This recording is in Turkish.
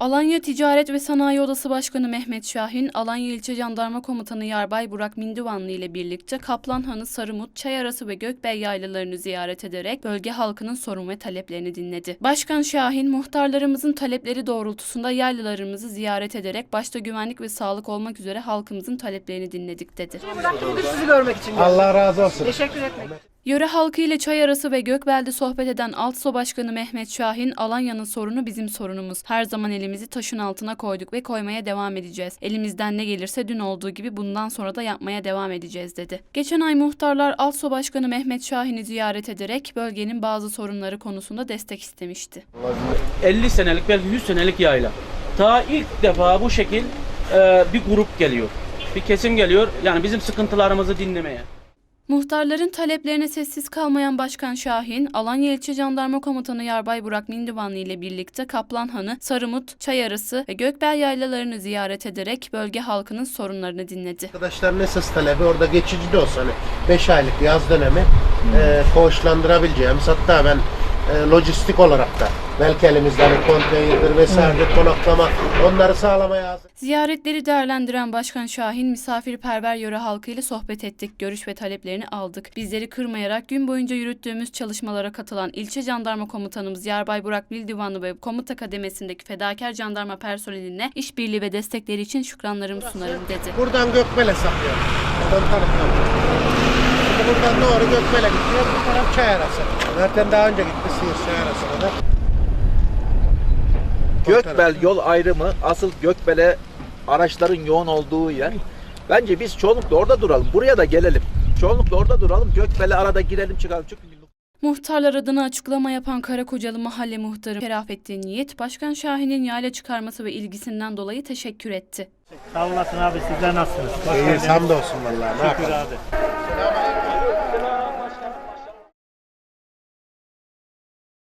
Alanya Ticaret ve Sanayi Odası Başkanı Mehmet Şahin, Alanya İlçe Jandarma Komutanı Yarbay Burak Mindivanlı ile birlikte Kaplanhanı, Sarımut, Çayarası ve Gökbey yaylalarını ziyaret ederek bölge halkının sorun ve taleplerini dinledi. Başkan Şahin, muhtarlarımızın talepleri doğrultusunda yaylalarımızı ziyaret ederek başta güvenlik ve sağlık olmak üzere halkımızın taleplerini dinledik dedi. Bıraktım bugün sizi görmek için geldim. Allah razı olsun. Teşekkür etmek. Yöre halkı ile çay arası ve Gökbel'de sohbet eden Altso Başkanı Mehmet Şahin, Alanya'nın sorunu bizim sorunumuz. Her zaman elimizi taşın altına koyduk ve koymaya devam edeceğiz. Elimizden ne gelirse dün olduğu gibi bundan sonra da yapmaya devam edeceğiz dedi. Geçen ay muhtarlar Altso Başkanı Mehmet Şahin'i ziyaret ederek bölgenin bazı sorunları konusunda destek istemişti. 50 senelik belki 100 senelik yayla. Ta ilk defa bu şekil e, bir grup geliyor. Bir kesim geliyor yani bizim sıkıntılarımızı dinlemeye. Muhtarların taleplerine sessiz kalmayan Başkan Şahin, Alanya İlçe Jandarma Komutanı Yarbay Burak Mindivanlı ile birlikte Kaplanhanı, Sarımut, Çayarası ve Gökbel yaylalarını ziyaret ederek bölge halkının sorunlarını dinledi. Arkadaşların esas talebi orada geçici de olsa hani 5 aylık yaz dönemi e, koğuşlandırabileceğimiz hatta ben e, lojistik olarak da belki elimizde hani konteynerdir vesaire konaklama onları sağlamaya hazır. Ziyaretleri değerlendiren Başkan Şahin, misafirperver yöre halkıyla sohbet ettik, görüş ve taleplerini aldık. Bizleri kırmayarak gün boyunca yürüttüğümüz çalışmalara katılan ilçe jandarma komutanımız Yarbay Burak Bildivanlı ve komuta kademesindeki fedakar jandarma personeline işbirliği ve destekleri için şükranlarımı sunarım dedi. Buradan Gökbel'e tanıtıyorum. Şimdi buradan doğru Gökbel'e gidiyor. Bu taraf çay arası. Zaten daha önce gitti Siirt çay arasına da. Gökbel yol ayrımı asıl Gökbel'e araçların yoğun olduğu yer. Bence biz çoğunlukla orada duralım. Buraya da gelelim. Çoğunlukla orada duralım. Gökbel'e arada girelim çıkalım. Çünkü Muhtarlar adına açıklama yapan Karakocalı Mahalle Muhtarı Şerafettin Yiğit, Başkan Şahin'in yayla çıkarması ve ilgisinden dolayı teşekkür etti. Sağ olasın abi sizler nasılsınız? İyi hamdolsun vallahi. Şükür abi.